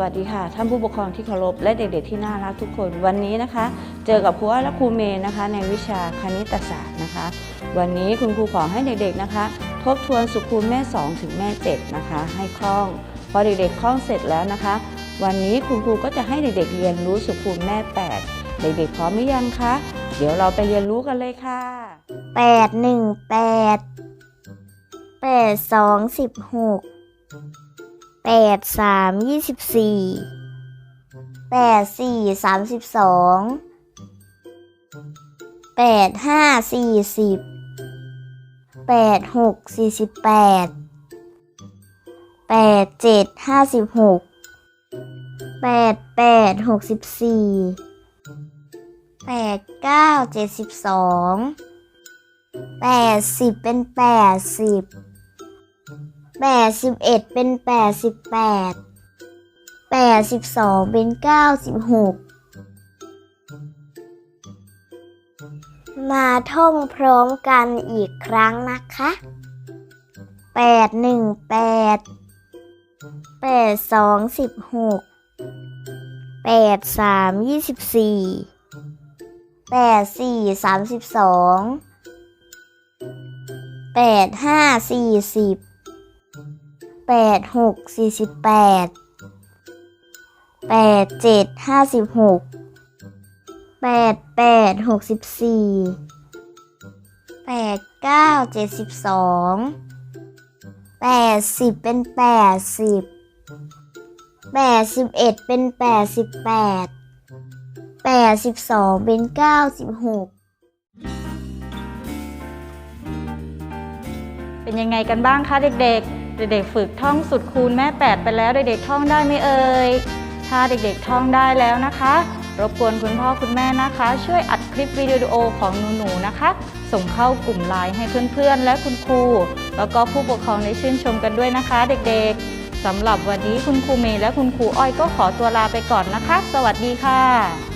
วัสดีค่ะ ท่านผู้ปกครองที่เคารพและเด็กๆที่น่ารักทุกคน วันนี้นะคะ เจอกับครูอ้อยและครูเมย์นะคะ ในวิชาคณิตศาสตร์นะคะ วันนี้คุณครูขอให้เด็กๆนะคะ ทบทวนสุคูณแม่ 2 ถึงแม่ 7 นะคะ ให้คล่อง พอเด็กๆคล่องเสร็จแล้วนะคะ วันนี้คุณครูก็จะให้เด็กๆเรียนรู้สุคูณแม่ 8 เด็กๆพร้อมหรือยังคะเดี๋ยวเราไปเรียนรู้กันเลยค่ะแปดหนึ่ง แปดสามยี่สิบสี่แปดสี่สามสิบสองแปดห้าสี่สิบแปดหกสี่สิบแปดแปดเจ็ดห้าสิบหกแปดแปดหกสิบสี่แปดเก้าเจ็ดสิบสองแปดสิบเป็นแปดสิบ แปดสิบเอ็ดเป็นแปดสิบแปดแปดสิบสองเป็นเก้าสิบหกมาท่องพร้อมกันอีกครั้งนะคะแปดหนึ่งแปดแปดสองสิบหกแปดสามยี่สิบสี่แปดสี่สามสิบสองแปดห้าสี่สิบ แปดหกสี่สิบแปดแปดเจ็ดห้าสิบหกแปดแปดหกสิบสี่แปดเก้าเจ็ดสิบสองแปดสิบเป็นแปดสิบแปดสิบเอ็ดเป็นแปดสิบแปดแปดสิบสองเป็นเก้าสิบหกเป็นยังไงกันบ้างคะเด็กๆ เด็กๆฝึกท่องสุดคูณแม่8ไปแล้ว เด็กๆท่องได้ไหมเอ่ย ถ้าเด็กๆท่องได้แล้วนะคะ รบกวนคุณพ่อคุณแม่นะคะ ช่วยอัดคลิปวิดีโอของหนูๆนะคะ ส่งเข้ากลุ่มไลน์ให้เพื่อนๆ และคุณครู แล้วก็ผู้ปกครองได้ชื่นชมกันด้วยนะคะ เด็กๆสำหรับวันนี้คุณครูเมย์และคุณครูอ้อยก็ขอตัวลาไปก่อนนะคะ สวัสดีค่ะ